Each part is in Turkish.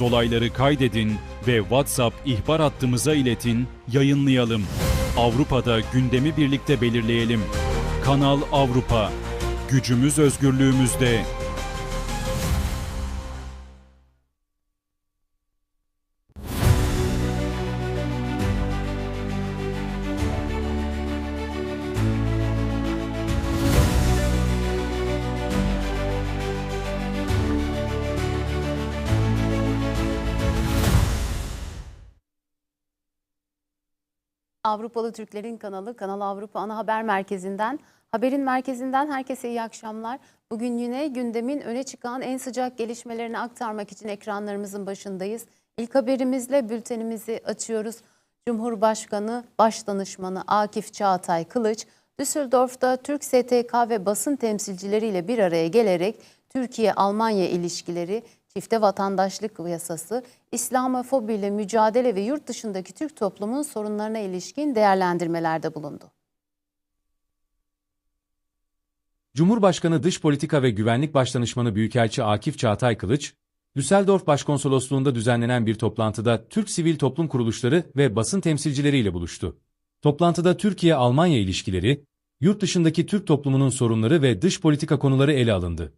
Olayları kaydedin ve WhatsApp ihbar hattımıza iletin, yayınlayalım. Avrupa'da gündemi birlikte belirleyelim. Kanal Avrupa. Gücümüz özgürlüğümüzde. Avrupalı Türklerin kanalı Kanal Avrupa Ana Haber Merkezi'nden, haberin merkezinden herkese iyi akşamlar. Bugün yine gündemin öne çıkan en sıcak gelişmelerini aktarmak için ekranlarımızın başındayız. İlk haberimizle bültenimizi açıyoruz. Cumhurbaşkanı Başdanışmanı Akif Çağatay Kılıç, Düsseldorf'ta Türk STK ve basın temsilcileriyle bir araya gelerek Türkiye-Almanya ilişkileri, çifte vatandaşlık yasası, İslamofobiyle mücadele ve yurt dışındaki Türk toplumun sorunlarına ilişkin değerlendirmelerde bulundu. Cumhurbaşkanı Dış Politika ve Güvenlik Başdanışmanı Büyükelçi Akif Çağatay Kılıç, Düsseldorf Başkonsolosluğu'nda düzenlenen bir toplantıda Türk sivil toplum kuruluşları ve basın temsilcileriyle buluştu. Toplantıda Türkiye-Almanya ilişkileri, yurt dışındaki Türk toplumunun sorunları ve dış politika konuları ele alındı.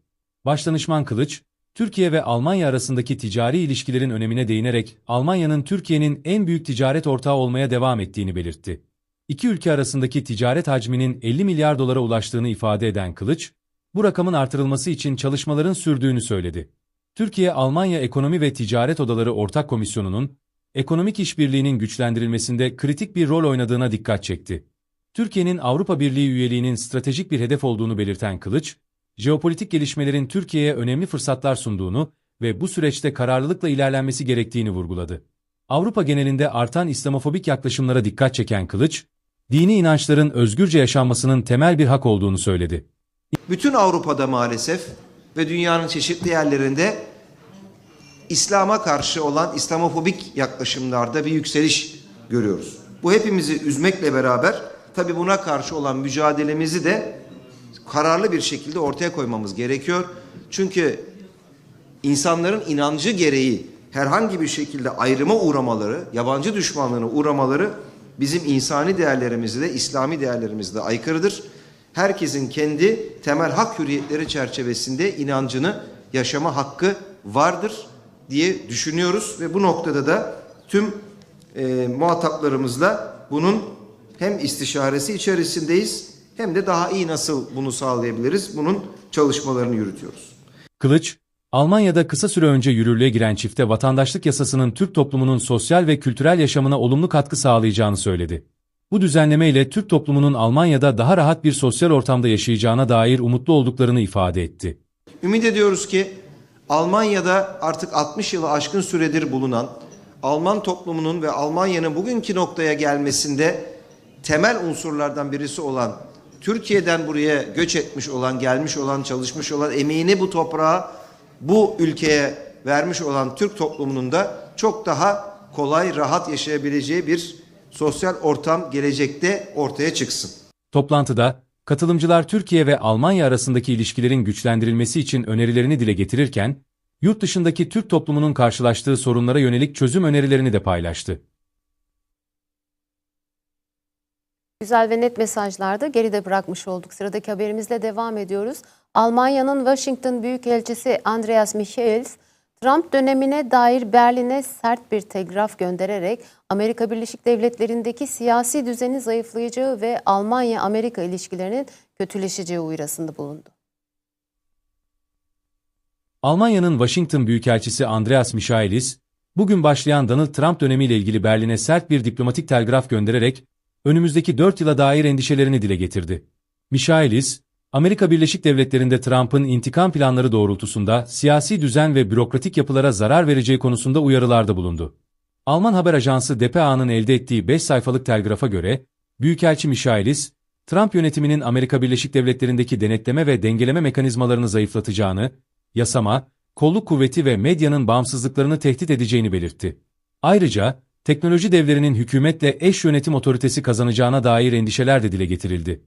Başdanışman Kılıç, Türkiye ve Almanya arasındaki ticari ilişkilerin önemine değinerek Almanya'nın Türkiye'nin en büyük ticaret ortağı olmaya devam ettiğini belirtti. İki ülke arasındaki ticaret hacminin 50 milyar dolara ulaştığını ifade eden Kılıç, bu rakamın artırılması için çalışmaların sürdüğünü söyledi. Türkiye-Almanya Ekonomi ve Ticaret Odaları Ortak Komisyonu'nun, ekonomik işbirliğinin güçlendirilmesinde kritik bir rol oynadığına dikkat çekti. Türkiye'nin Avrupa Birliği üyeliğinin stratejik bir hedef olduğunu belirten Kılıç, jeopolitik gelişmelerin Türkiye'ye önemli fırsatlar sunduğunu ve bu süreçte kararlılıkla ilerlenmesi gerektiğini vurguladı. Avrupa genelinde artan İslamofobik yaklaşımlara dikkat çeken Kılıç, dini inançların özgürce yaşanmasının temel bir hak olduğunu söyledi. Bütün Avrupa'da maalesef ve dünyanın çeşitli yerlerinde İslam'a karşı olan İslamofobik yaklaşımlarda bir yükseliş görüyoruz. Bu hepimizi üzmekle beraber tabi buna karşı olan mücadelemizi de kararlı bir şekilde ortaya koymamız gerekiyor. Çünkü insanların inancı gereği herhangi bir şekilde ayrıma uğramaları, yabancı düşmanlığına uğramaları bizim insani değerlerimizi de İslami değerlerimizi de aykırıdır. Herkesin kendi temel hak hürriyetleri çerçevesinde inancını yaşama hakkı vardır diye düşünüyoruz ve bu noktada da tüm e, muhataplarımızla bunun hem istişaresi içerisindeyiz hem de daha iyi nasıl bunu sağlayabiliriz bunun çalışmalarını yürütüyoruz. Kılıç, Almanya'da kısa süre önce yürürlüğe giren çifte vatandaşlık yasasının Türk toplumunun sosyal ve kültürel yaşamına olumlu katkı sağlayacağını söyledi. Bu düzenleme ile Türk toplumunun Almanya'da daha rahat bir sosyal ortamda yaşayacağına dair umutlu olduklarını ifade etti. Ümit ediyoruz ki Almanya'da artık 60 yılı aşkın süredir bulunan Alman toplumunun ve Almanya'nın bugünkü noktaya gelmesinde temel unsurlardan birisi olan Türkiye'den buraya göç etmiş olan, gelmiş olan, çalışmış olan, emeğini bu toprağa, bu ülkeye vermiş olan Türk toplumunun da çok daha kolay, rahat yaşayabileceği bir sosyal ortam gelecekte ortaya çıksın. Toplantıda, katılımcılar Türkiye ve Almanya arasındaki ilişkilerin güçlendirilmesi için önerilerini dile getirirken, yurt dışındaki Türk toplumunun karşılaştığı sorunlara yönelik çözüm önerilerini de paylaştı. Güzel ve net mesajlarda geride bırakmış olduk. Sıradaki haberimizle devam ediyoruz. Almanya'nın Washington Büyükelçisi Andreas Michaels, Trump dönemine dair Berlin'e sert bir telgraf göndererek Amerika Birleşik Devletleri'ndeki siyasi düzeni zayıflayacağı ve Almanya-Amerika ilişkilerinin kötüleşeceği uyarısında bulundu. Almanya'nın Washington Büyükelçisi Andreas Michaelis, bugün başlayan Donald Trump dönemiyle ilgili Berlin'e sert bir diplomatik telgraf göndererek önümüzdeki 4 yıla dair endişelerini dile getirdi. Michaelis, Amerika Birleşik Devletleri'nde Trump'ın intikam planları doğrultusunda siyasi düzen ve bürokratik yapılara zarar vereceği konusunda uyarılarda bulundu. Alman haber ajansı DPA'nın elde ettiği 5 sayfalık telgrafa göre, Büyükelçi Michaelis, Trump yönetiminin Amerika Birleşik Devletleri'ndeki denetleme ve dengeleme mekanizmalarını zayıflatacağını, yasama, kolluk kuvveti ve medyanın bağımsızlıklarını tehdit edeceğini belirtti. Ayrıca, teknoloji devlerinin hükümetle eş yönetim otoritesi kazanacağına dair endişeler de dile getirildi.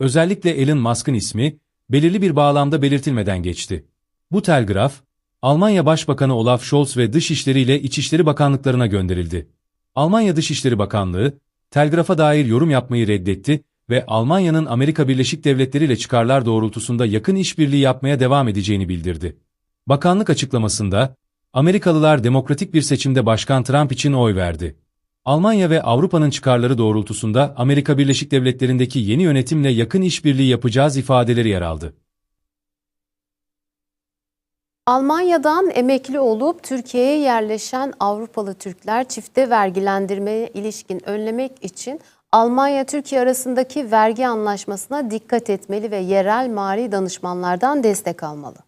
Özellikle Elon Musk'ın ismi, belirli bir bağlamda belirtilmeden geçti. Bu telgraf, Almanya Başbakanı Olaf Scholz ve Dışişleri ile İçişleri Bakanlıklarına gönderildi. Almanya Dışişleri Bakanlığı, telgrafa dair yorum yapmayı reddetti ve Almanya'nın Amerika Birleşik Devletleri ile çıkarlar doğrultusunda yakın işbirliği yapmaya devam edeceğini bildirdi. Bakanlık açıklamasında, Amerikalılar demokratik bir seçimde Başkan Trump için oy verdi. Almanya ve Avrupa'nın çıkarları doğrultusunda Amerika Birleşik Devletleri'ndeki yeni yönetimle yakın işbirliği yapacağız ifadeleri yer aldı. Almanya'dan emekli olup Türkiye'ye yerleşen Avrupalı Türkler çifte vergilendirmeye ilişkin önlemek için Almanya-Türkiye arasındaki vergi anlaşmasına dikkat etmeli ve yerel mali danışmanlardan destek almalı.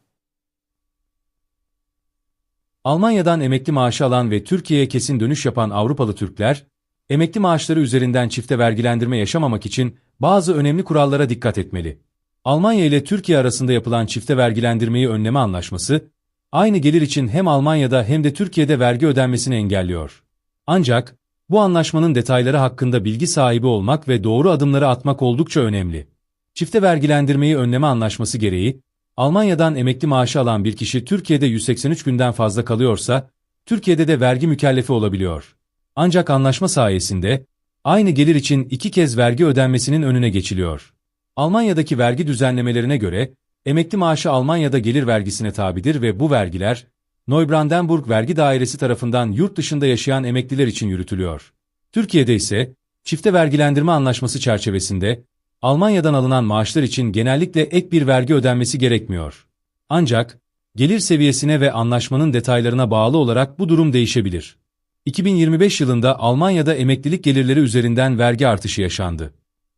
Almanya'dan emekli maaşı alan ve Türkiye'ye kesin dönüş yapan Avrupalı Türkler, emekli maaşları üzerinden çifte vergilendirme yaşamamak için bazı önemli kurallara dikkat etmeli. Almanya ile Türkiye arasında yapılan çifte vergilendirmeyi önleme anlaşması, aynı gelir için hem Almanya'da hem de Türkiye'de vergi ödenmesini engelliyor. Ancak, bu anlaşmanın detayları hakkında bilgi sahibi olmak ve doğru adımları atmak oldukça önemli. Çifte vergilendirmeyi önleme anlaşması gereği, Almanya'dan emekli maaşı alan bir kişi Türkiye'de 183 günden fazla kalıyorsa, Türkiye'de de vergi mükellefi olabiliyor. Ancak anlaşma sayesinde, aynı gelir için iki kez vergi ödenmesinin önüne geçiliyor. Almanya'daki vergi düzenlemelerine göre, emekli maaşı Almanya'da gelir vergisine tabidir ve bu vergiler, Neubrandenburg Vergi Dairesi tarafından yurt dışında yaşayan emekliler için yürütülüyor. Türkiye'de ise, çifte vergilendirme anlaşması çerçevesinde, Almanya'dan alınan maaşlar için genellikle ek bir vergi ödenmesi gerekmiyor. Ancak, gelir seviyesine ve anlaşmanın detaylarına bağlı olarak bu durum değişebilir. 2025 yılında Almanya'da emeklilik gelirleri üzerinden vergi artışı yaşandı.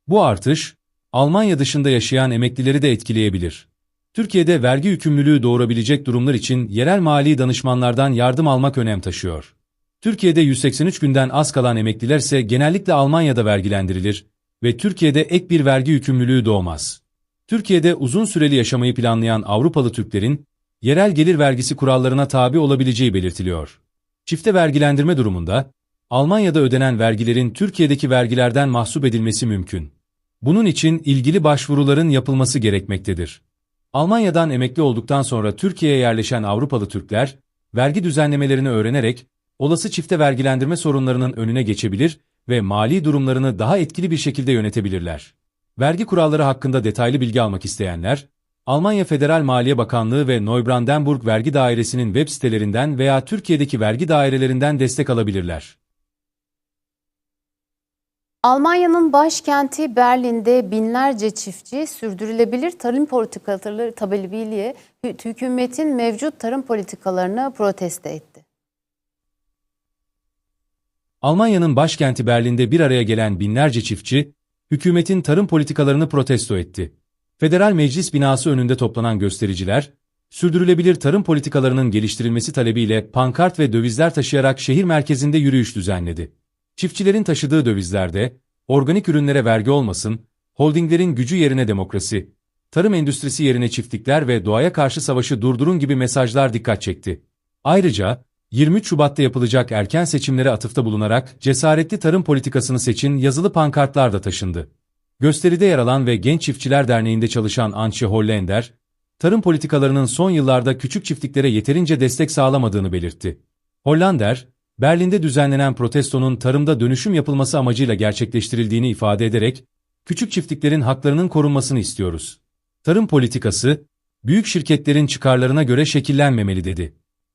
Bu artış, Almanya dışında yaşayan emeklileri de etkileyebilir. Türkiye'de vergi yükümlülüğü doğurabilecek durumlar için yerel mali danışmanlardan yardım almak önem taşıyor. Türkiye'de 183 günden az kalan emekliler ise genellikle Almanya'da vergilendirilir ve Türkiye'de ek bir vergi yükümlülüğü doğmaz. Türkiye'de uzun süreli yaşamayı planlayan Avrupalı Türklerin, yerel gelir vergisi kurallarına tabi olabileceği belirtiliyor. Çifte vergilendirme durumunda, Almanya'da ödenen vergilerin Türkiye'deki vergilerden mahsup edilmesi mümkün. Bunun için ilgili başvuruların yapılması gerekmektedir. Almanya'dan emekli olduktan sonra Türkiye'ye yerleşen Avrupalı Türkler, vergi düzenlemelerini öğrenerek, olası çifte vergilendirme sorunlarının önüne geçebilir ve mali durumlarını daha etkili bir şekilde yönetebilirler. Vergi kuralları hakkında detaylı bilgi almak isteyenler, Almanya Federal Maliye Bakanlığı ve Neubrandenburg Vergi Dairesi'nin web sitelerinden veya Türkiye'deki vergi dairelerinden destek alabilirler. Almanya'nın başkenti Berlin'de binlerce çiftçi sürdürülebilir tarım politikaları tabeliyle hükümetin mevcut tarım politikalarını protesto etti. Almanya'nın başkenti Berlin'de bir araya gelen binlerce çiftçi, hükümetin tarım politikalarını protesto etti. Federal Meclis binası önünde toplanan göstericiler, sürdürülebilir tarım politikalarının geliştirilmesi talebiyle pankart ve dövizler taşıyarak şehir merkezinde yürüyüş düzenledi. Çiftçilerin taşıdığı dövizlerde, organik ürünlere vergi olmasın, holdinglerin gücü yerine demokrasi, tarım endüstrisi yerine çiftlikler ve doğaya karşı savaşı durdurun gibi mesajlar dikkat çekti. Ayrıca, 23 Şubat'ta yapılacak erken seçimlere atıfta bulunarak cesaretli tarım politikasını seçin yazılı pankartlar da taşındı. Gösteride yer alan ve Genç Çiftçiler Derneği'nde çalışan Antje Hollander, tarım politikalarının son yıllarda küçük çiftliklere yeterince destek sağlamadığını belirtti. Hollander, Berlin'de düzenlenen protestonun tarımda dönüşüm yapılması amacıyla gerçekleştirildiğini ifade ederek, küçük çiftliklerin haklarının korunmasını istiyoruz. Tarım politikası, büyük şirketlerin çıkarlarına göre şekillenmemeli dedi.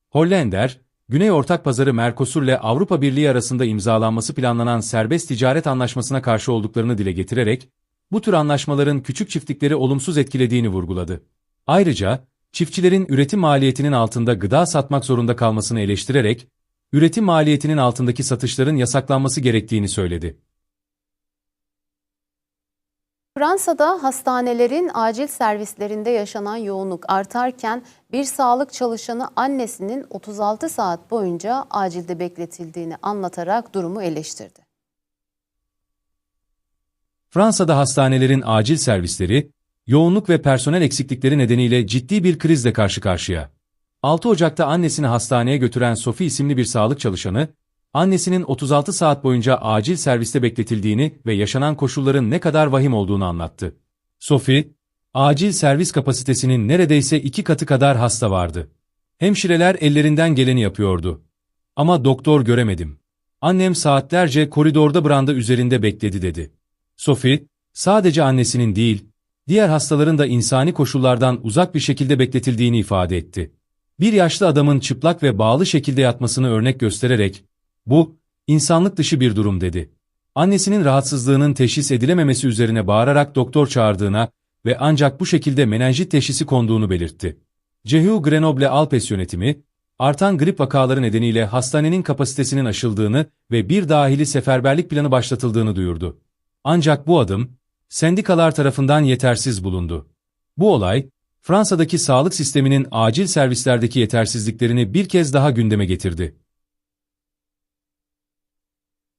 Hollander, Güney Ortak Pazarı Mercosur ile Avrupa Birliği arasında imzalanması planlanan serbest ticaret anlaşmasına karşı olduklarını dile getirerek, bu tür anlaşmaların küçük çiftlikleri olumsuz etkilediğini vurguladı. Ayrıca, çiftçilerin üretim maliyetinin altında gıda satmak zorunda kalmasını eleştirerek, üretim maliyetinin altındaki satışların yasaklanması gerektiğini söyledi. Fransa'da hastanelerin acil servislerinde yaşanan yoğunluk artarken bir sağlık çalışanı annesinin 36 saat boyunca acilde bekletildiğini anlatarak durumu eleştirdi. Fransa'da hastanelerin acil servisleri, yoğunluk ve personel eksiklikleri nedeniyle ciddi bir krizle karşı karşıya. 6 Ocak'ta annesini hastaneye götüren Sophie isimli bir sağlık çalışanı, annesinin 36 saat boyunca acil serviste bekletildiğini ve yaşanan koşulların ne kadar vahim olduğunu anlattı. Sophie, acil servis kapasitesinin neredeyse iki katı kadar hasta vardı. Hemşireler ellerinden geleni yapıyordu. Ama doktor göremedim. Annem saatlerce koridorda branda üzerinde bekledi dedi. Sophie, sadece annesinin değil, diğer hastaların da insani koşullardan uzak bir şekilde bekletildiğini ifade etti. Bir yaşlı adamın çıplak ve bağlı şekilde yatmasını örnek göstererek, bu, insanlık dışı bir durum dedi. Annesinin rahatsızlığının teşhis edilememesi üzerine bağırarak doktor çağırdığına ve ancak bu şekilde menenjit teşhisi konduğunu belirtti. CHU Grenoble Alpes yönetimi, artan grip vakaları nedeniyle hastanenin kapasitesinin aşıldığını ve bir dahili seferberlik planı başlatıldığını duyurdu. Ancak bu adım, sendikalar tarafından yetersiz bulundu. Bu olay, Fransa'daki sağlık sisteminin acil servislerdeki yetersizliklerini bir kez daha gündeme getirdi.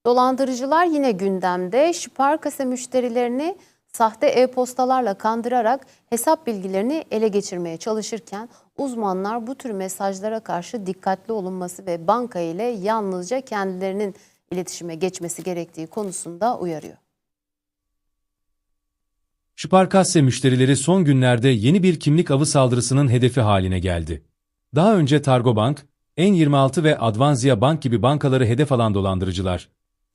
Dolandırıcılar yine gündemde. Sparkase müşterilerini sahte e-postalarla kandırarak hesap bilgilerini ele geçirmeye çalışırken uzmanlar bu tür mesajlara karşı dikkatli olunması ve banka ile yalnızca kendilerinin iletişime geçmesi gerektiği konusunda uyarıyor. Sparkasse müşterileri son günlerde yeni bir kimlik avı saldırısının hedefi haline geldi. Daha önce Targobank, N26 ve Advanzia Bank gibi bankaları hedef alan dolandırıcılar,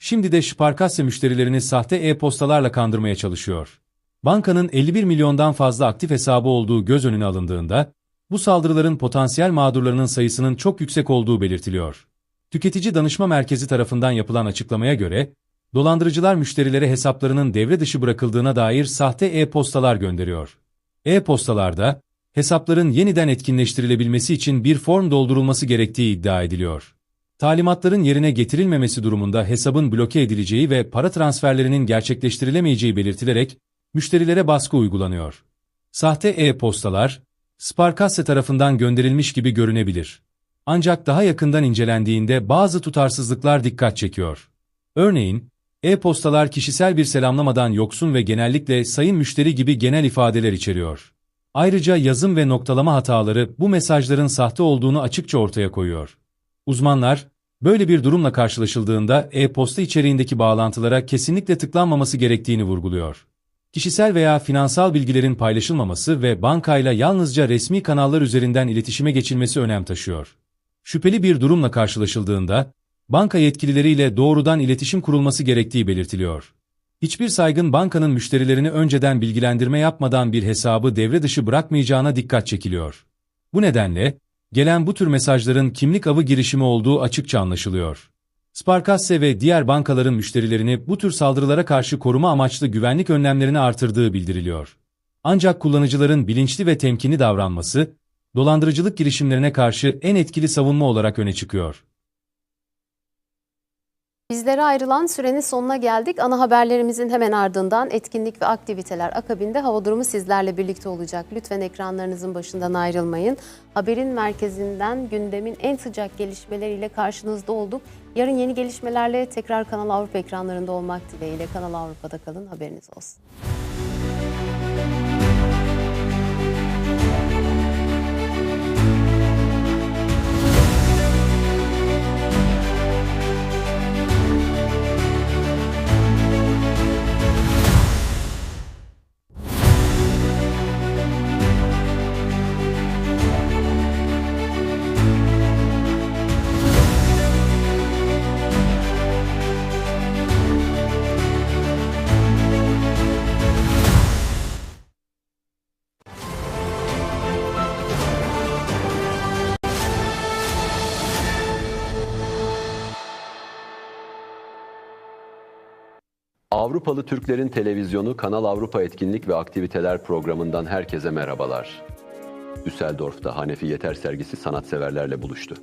şimdi de Sparkasse müşterilerini sahte e-postalarla kandırmaya çalışıyor. Bankanın 51 milyondan fazla aktif hesabı olduğu göz önüne alındığında, bu saldırıların potansiyel mağdurlarının sayısının çok yüksek olduğu belirtiliyor. Tüketici Danışma Merkezi tarafından yapılan açıklamaya göre, dolandırıcılar müşterilere hesaplarının devre dışı bırakıldığına dair sahte e-postalar gönderiyor. E-postalarda, hesapların yeniden etkinleştirilebilmesi için bir form doldurulması gerektiği iddia ediliyor. Talimatların yerine getirilmemesi durumunda hesabın bloke edileceği ve para transferlerinin gerçekleştirilemeyeceği belirtilerek, müşterilere baskı uygulanıyor. Sahte e-postalar, Sparkasse tarafından gönderilmiş gibi görünebilir. Ancak daha yakından incelendiğinde bazı tutarsızlıklar dikkat çekiyor. Örneğin, e-postalar kişisel bir selamlamadan yoksun ve genellikle sayın müşteri gibi genel ifadeler içeriyor. Ayrıca yazım ve noktalama hataları bu mesajların sahte olduğunu açıkça ortaya koyuyor. Uzmanlar, böyle bir durumla karşılaşıldığında e-posta içeriğindeki bağlantılara kesinlikle tıklanmaması gerektiğini vurguluyor. Kişisel veya finansal bilgilerin paylaşılmaması ve bankayla yalnızca resmi kanallar üzerinden iletişime geçilmesi önem taşıyor. Şüpheli bir durumla karşılaşıldığında, banka yetkilileriyle doğrudan iletişim kurulması gerektiği belirtiliyor. Hiçbir saygın bankanın müşterilerini önceden bilgilendirme yapmadan bir hesabı devre dışı bırakmayacağına dikkat çekiliyor. Bu nedenle, gelen bu tür mesajların kimlik avı girişimi olduğu açıkça anlaşılıyor. Sparkasse ve diğer bankaların müşterilerini bu tür saldırılara karşı koruma amaçlı güvenlik önlemlerini artırdığı bildiriliyor. Ancak kullanıcıların bilinçli ve temkinli davranması, dolandırıcılık girişimlerine karşı en etkili savunma olarak öne çıkıyor. Bizlere ayrılan sürenin sonuna geldik. Ana haberlerimizin hemen ardından etkinlik ve aktiviteler akabinde hava durumu sizlerle birlikte olacak. Lütfen ekranlarınızın başından ayrılmayın. Haberin merkezinden gündemin en sıcak gelişmeleriyle karşınızda olduk. Yarın yeni gelişmelerle tekrar Kanal Avrupa ekranlarında olmak dileğiyle Kanal Avrupa'da kalın. Haberiniz olsun. Avrupalı Türklerin Televizyonu Kanal Avrupa Etkinlik ve Aktiviteler programından herkese merhabalar. Düsseldorf'ta Hanefi Yeter sergisi sanatseverlerle buluştu.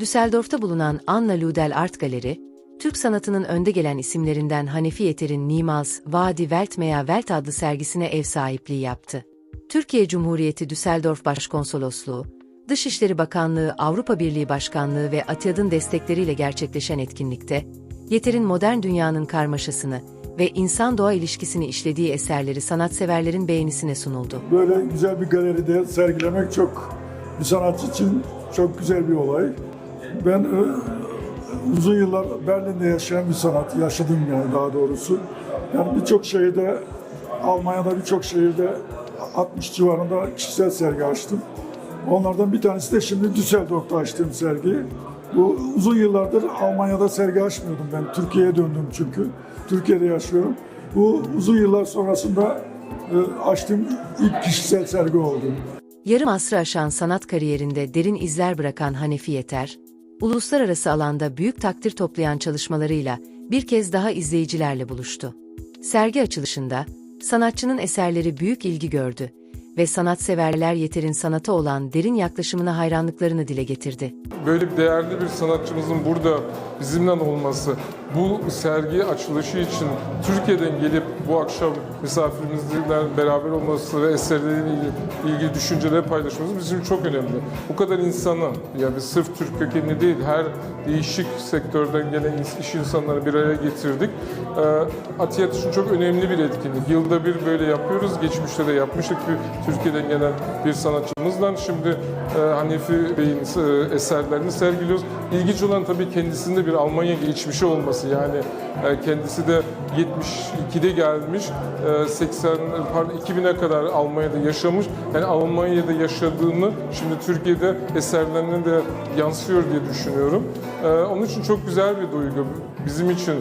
Düsseldorf'ta bulunan Anna Ludel Art Galeri, Türk sanatının önde gelen isimlerinden Hanefi Yeter'in Niemals, Vadi Weltmeer Welt adlı sergisine ev sahipliği yaptı. Türkiye Cumhuriyeti Düsseldorf Başkonsolosluğu, Dışişleri Bakanlığı, Avrupa Birliği Başkanlığı ve ATİAD'ın destekleriyle gerçekleşen etkinlikte, Yeter'in modern dünyanın karmaşasını ve insan-doğa ilişkisini işlediği eserleri sanatseverlerin beğenisine sunuldu. Böyle güzel bir galeride sergilemek çok bir sanatçı için çok güzel bir olay. Ben e, uzun yıllar Berlin'de yaşayan bir sanat, yaşadım yani daha doğrusu. Yani birçok şehirde, Almanya'da birçok şehirde 60 civarında kişisel sergi açtım. Onlardan bir tanesi de şimdi Düsseldorf'ta açtığım sergi. Bu uzun yıllardır Almanya'da sergi açmıyordum ben. Türkiye'ye döndüm çünkü. Türkiye'de yaşıyorum. Bu uzun yıllar sonrasında e, açtığım ilk kişisel sergi oldu. Yarım asrı aşan sanat kariyerinde derin izler bırakan Hanefi Yeter, uluslararası alanda büyük takdir toplayan çalışmalarıyla bir kez daha izleyicilerle buluştu. Sergi açılışında, sanatçının eserleri büyük ilgi gördü ve sanatseverler Yeter'in sanata olan derin yaklaşımına hayranlıklarını dile getirdi. böyle değerli bir sanatçımızın burada bizimle olması, bu sergi açılışı için Türkiye'den gelip bu akşam misafirimizle beraber olması ve eserleriyle ilgili, ilgili düşünceler paylaşmamız bizim çok önemli. Bu kadar insanı, yani sırf Türk kökenli değil, her değişik sektörden gelen iş insanları bir araya getirdik. Ee, Atiyat için çok önemli bir etkinlik. Yılda bir böyle yapıyoruz. Geçmişte de yapmıştık bir Türkiye'den gelen bir sanatçımızla. Şimdi e, Hanefi Bey'in e, eserlerini sergiliyoruz. İlginç olan tabii kendisinde bir Almanya geçmişi olması. Yani e, kendisi de 72'de gelmiş, e, 80 pardon 2000'e kadar Almanya'da yaşamış. Yani Almanya'da yaşadığını şimdi Türkiye'de eserlerine de yansıyor diye düşünüyorum. E, Onun için çok güzel bir duygu. Bizim için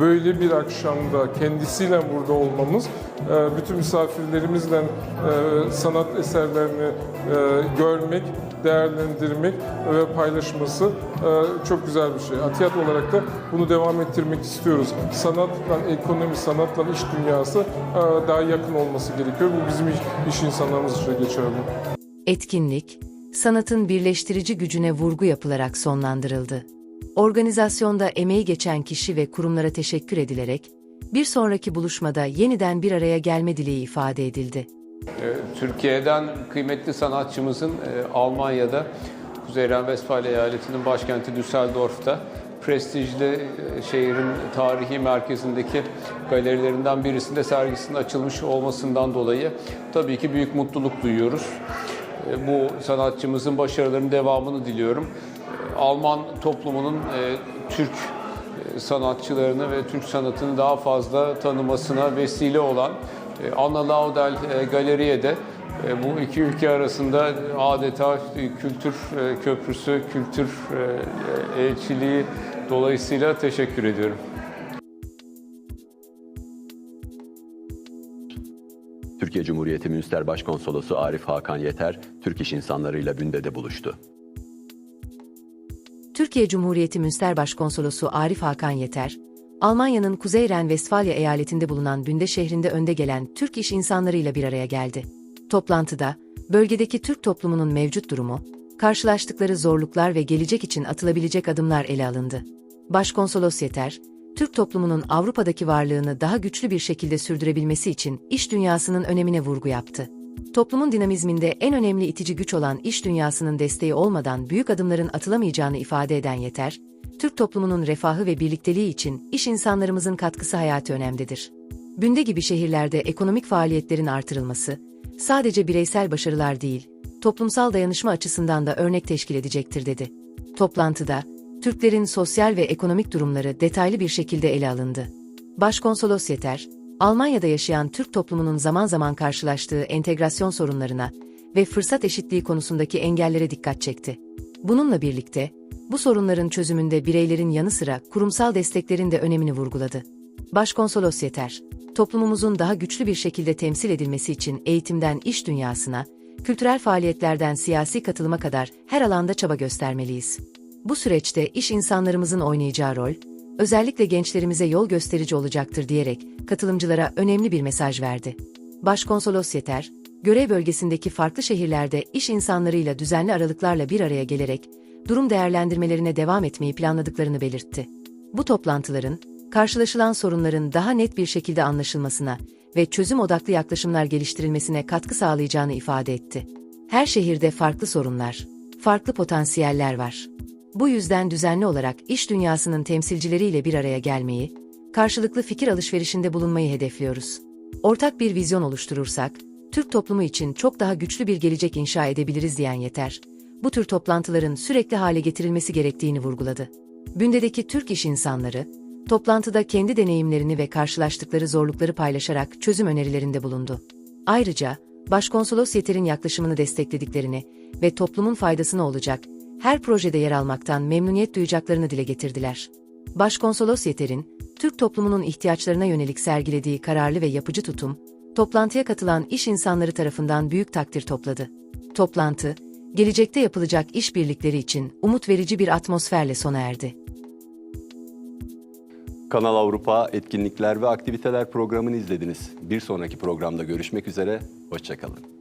böyle bir akşamda kendisiyle burada olmamız, e, bütün misafirlerimizle e, sanat eserlerini e, görmek, değerlendirmek ve paylaşması e, çok güzel bir şey. Atiyat olarak da bunu devam ettirmek istiyoruz. Sanatla ekonomi, sanatla iş dünyası e, daha yakın olması gerekiyor. Bu bizim iş, insanlarımız için geçerli. Etkinlik, sanatın birleştirici gücüne vurgu yapılarak sonlandırıldı. Organizasyonda emeği geçen kişi ve kurumlara teşekkür edilerek, bir sonraki buluşmada yeniden bir araya gelme dileği ifade edildi. Ee, Türkiye'den kıymetli sanatçımızın e, Almanya'da Kuzey Ren-Vesfalya eyaletinin başkenti Düsseldorf'ta prestijli e, şehrin tarihi merkezindeki galerilerinden birisinde sergisinin açılmış olmasından dolayı tabii ki büyük mutluluk duyuyoruz. E, Bu sanatçımızın başarılarının devamını diliyorum. Alman toplumunun Türk sanatçılarını ve Türk sanatını daha fazla tanımasına vesile olan Anna Laudel e, Galeri'ye de e, bu iki ülke arasında adeta e, kültür e, köprüsü, kültür e, elçiliği dolayısıyla teşekkür ediyorum. Türkiye Cumhuriyeti Münster Başkonsolosu Arif Hakan Yeter, Türk iş insanlarıyla Bünde'de buluştu. Türkiye Cumhuriyeti Münster Başkonsolosu Arif Hakan Yeter, Almanya'nın Kuzey Ren-Vesfalya eyaletinde bulunan Bünde şehrinde önde gelen Türk iş insanlarıyla bir araya geldi. Toplantıda, bölgedeki Türk toplumunun mevcut durumu, karşılaştıkları zorluklar ve gelecek için atılabilecek adımlar ele alındı. Başkonsolos Yeter, Türk toplumunun Avrupa'daki varlığını daha güçlü bir şekilde sürdürebilmesi için iş dünyasının önemine vurgu yaptı. Toplumun dinamizminde en önemli itici güç olan iş dünyasının desteği olmadan büyük adımların atılamayacağını ifade eden Yeter, Türk toplumunun refahı ve birlikteliği için iş insanlarımızın katkısı hayati önemlidir. Bünde gibi şehirlerde ekonomik faaliyetlerin artırılması, sadece bireysel başarılar değil, toplumsal dayanışma açısından da örnek teşkil edecektir dedi. Toplantıda, Türklerin sosyal ve ekonomik durumları detaylı bir şekilde ele alındı. Başkonsolos Yeter, Almanya'da yaşayan Türk toplumunun zaman zaman karşılaştığı entegrasyon sorunlarına ve fırsat eşitliği konusundaki engellere dikkat çekti. Bununla birlikte, bu sorunların çözümünde bireylerin yanı sıra kurumsal desteklerin de önemini vurguladı. Başkonsolos Yeter, toplumumuzun daha güçlü bir şekilde temsil edilmesi için eğitimden iş dünyasına, kültürel faaliyetlerden siyasi katılıma kadar her alanda çaba göstermeliyiz. Bu süreçte iş insanlarımızın oynayacağı rol, özellikle gençlerimize yol gösterici olacaktır diyerek katılımcılara önemli bir mesaj verdi. Başkonsolos Yeter, görev bölgesindeki farklı şehirlerde iş insanlarıyla düzenli aralıklarla bir araya gelerek durum değerlendirmelerine devam etmeyi planladıklarını belirtti. Bu toplantıların, karşılaşılan sorunların daha net bir şekilde anlaşılmasına ve çözüm odaklı yaklaşımlar geliştirilmesine katkı sağlayacağını ifade etti. Her şehirde farklı sorunlar, farklı potansiyeller var. Bu yüzden düzenli olarak iş dünyasının temsilcileriyle bir araya gelmeyi, karşılıklı fikir alışverişinde bulunmayı hedefliyoruz. Ortak bir vizyon oluşturursak, Türk toplumu için çok daha güçlü bir gelecek inşa edebiliriz diyen yeter. Bu tür toplantıların sürekli hale getirilmesi gerektiğini vurguladı. Bünde'deki Türk iş insanları, toplantıda kendi deneyimlerini ve karşılaştıkları zorlukları paylaşarak çözüm önerilerinde bulundu. Ayrıca, Başkonsolos Yeter'in yaklaşımını desteklediklerini ve toplumun faydasına olacak her projede yer almaktan memnuniyet duyacaklarını dile getirdiler. Başkonsolos Yeter'in, Türk toplumunun ihtiyaçlarına yönelik sergilediği kararlı ve yapıcı tutum, toplantıya katılan iş insanları tarafından büyük takdir topladı. Toplantı, gelecekte yapılacak işbirlikleri için umut verici bir atmosferle sona erdi. Kanal Avrupa etkinlikler ve aktiviteler programını izlediniz. Bir sonraki programda görüşmek üzere, hoşçakalın.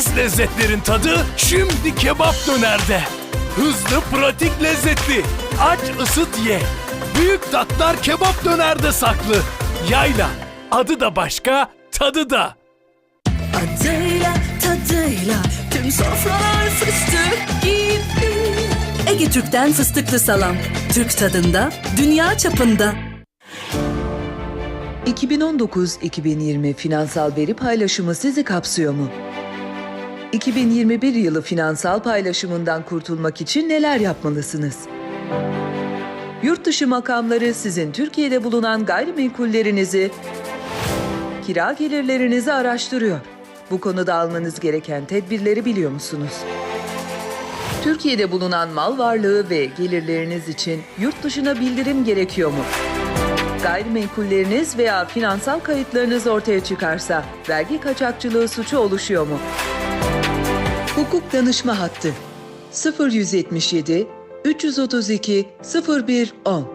Enfes lezzetlerin tadı şimdi kebap dönerde. Hızlı, pratik, lezzetli. Aç, ısıt, ye. Büyük tatlar kebap dönerde saklı. Yayla. Adı da başka, tadı da. Adıyla tadıyla tüm sofralar fıstık gibi. Ege Türk'ten fıstıklı salam. Türk tadında, dünya çapında. 2019-2020 finansal veri paylaşımı sizi kapsıyor mu? 2021 yılı finansal paylaşımından kurtulmak için neler yapmalısınız? Yurt dışı makamları sizin Türkiye'de bulunan gayrimenkullerinizi, kira gelirlerinizi araştırıyor. Bu konuda almanız gereken tedbirleri biliyor musunuz? Türkiye'de bulunan mal varlığı ve gelirleriniz için yurt dışına bildirim gerekiyor mu? Gayrimenkulleriniz veya finansal kayıtlarınız ortaya çıkarsa vergi kaçakçılığı suçu oluşuyor mu? Hukuk danışma hattı 0177 332 0110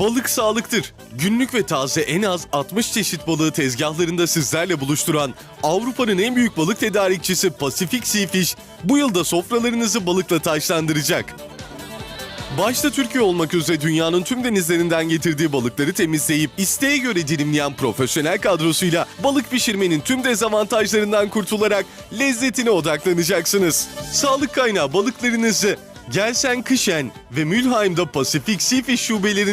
Balık sağlıktır. Günlük ve taze en az 60 çeşit balığı tezgahlarında sizlerle buluşturan Avrupa'nın en büyük balık tedarikçisi Pacific Sea Fish bu yılda sofralarınızı balıkla taşlandıracak. Başta Türkiye olmak üzere dünyanın tüm denizlerinden getirdiği balıkları temizleyip isteğe göre dilimleyen profesyonel kadrosuyla balık pişirmenin tüm dezavantajlarından kurtularak lezzetine odaklanacaksınız. Sağlık kaynağı balıklarınızı Gelsen Kışen ve Mülheim'da Pacific Sea Fish şubeleri